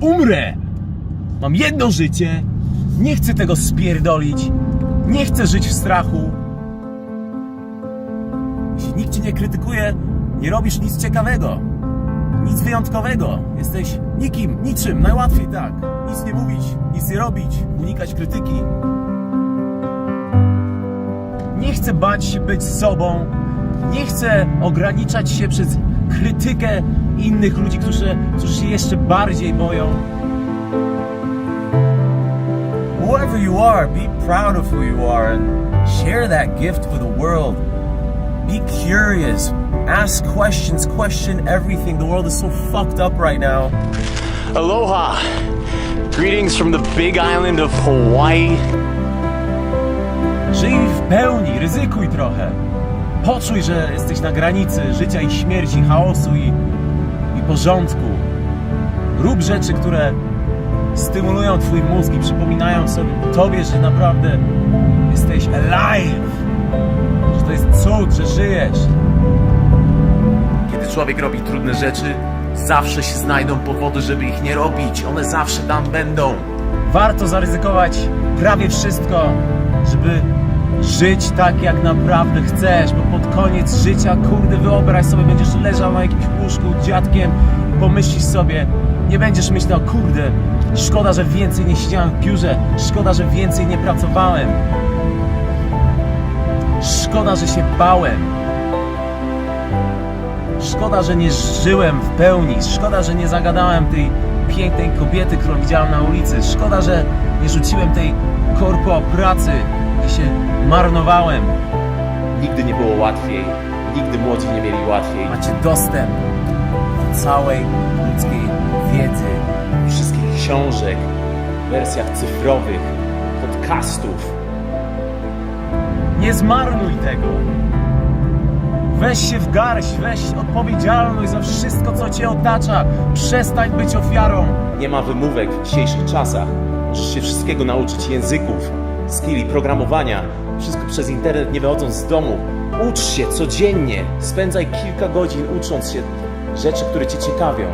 Umrę! Mam jedno życie, nie chcę tego spierdolić, nie chcę żyć w strachu. Jeśli nikt cię nie krytykuje, nie robisz nic ciekawego, nic wyjątkowego. Jesteś nikim, niczym, najłatwiej tak. Nic nie mówić, nic nie robić, unikać krytyki. Nie chcę bać się być sobą. Nie chcę ograniczać się przez krytykę innych ludzi, którzy, którzy się jeszcze bardziej boją. Whoever you are, be proud of who you are and share that gift with the world. Be curious. Ask questions. Question everything. The world is so fucked up right now. Aloha! Greetings from the big island of Hawaii. Żyj w pełni, ryzykuj trochę. Poczuj, że jesteś na granicy życia i śmierci, chaosu i, i porządku. Rób rzeczy, które stymulują twój mózg i przypominają sobie, tobie, że naprawdę jesteś alive. Że to jest cud, że żyjesz. Kiedy człowiek robi trudne rzeczy, zawsze się znajdą powody, żeby ich nie robić. One zawsze tam będą. Warto zaryzykować prawie wszystko, żeby żyć tak, jak naprawdę chcesz, bo pod koniec życia, kurde, wyobraź sobie, będziesz leżał na jakimś łóżku dziadkiem i pomyślisz sobie, nie będziesz myślał, kurde, szkoda, że więcej nie siedziałem w biurze, szkoda, że więcej nie pracowałem, szkoda, że się bałem, szkoda, że nie żyłem w pełni, szkoda, że nie zagadałem tej pięknej kobiety, którą widziałem na ulicy, szkoda, że nie rzuciłem tej korpo pracy, gdzie się marnowałem. Nigdy nie było łatwiej, nigdy młodzi nie mieli łatwiej. Macie dostęp do całej ludzkiej wiedzy. Wszystkich książek, wersjach cyfrowych, podcastów. Nie zmarnuj tego. Weź się w garść, weź odpowiedzialność za wszystko, co cię otacza. Przestań być ofiarą. Nie ma wymówek w dzisiejszych czasach. Możesz się wszystkiego nauczyć języków, skilli, programowania. Wszystko przez internet, nie wychodząc z domu. Ucz się codziennie. Spędzaj kilka godzin ucząc się rzeczy, które cię ciekawią.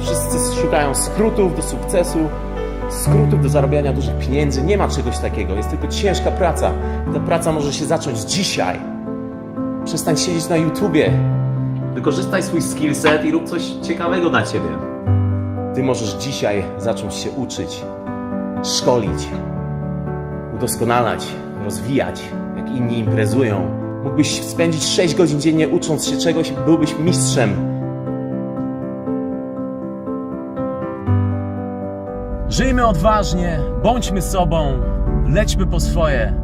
Wszyscy szukają skrótów do sukcesu, skrótów do zarabiania dużych pieniędzy. Nie ma czegoś takiego. Jest tylko ciężka praca. Ta praca może się zacząć dzisiaj. Przestań siedzieć na YouTubie. Wykorzystaj swój skillset i rób coś ciekawego dla ciebie. Ty możesz dzisiaj zacząć się uczyć, szkolić, udoskonalać, rozwijać, jak inni imprezują. Mógłbyś spędzić 6 godzin dziennie ucząc się czegoś byłbyś mistrzem. Żyjmy odważnie, bądźmy sobą, lećmy po swoje.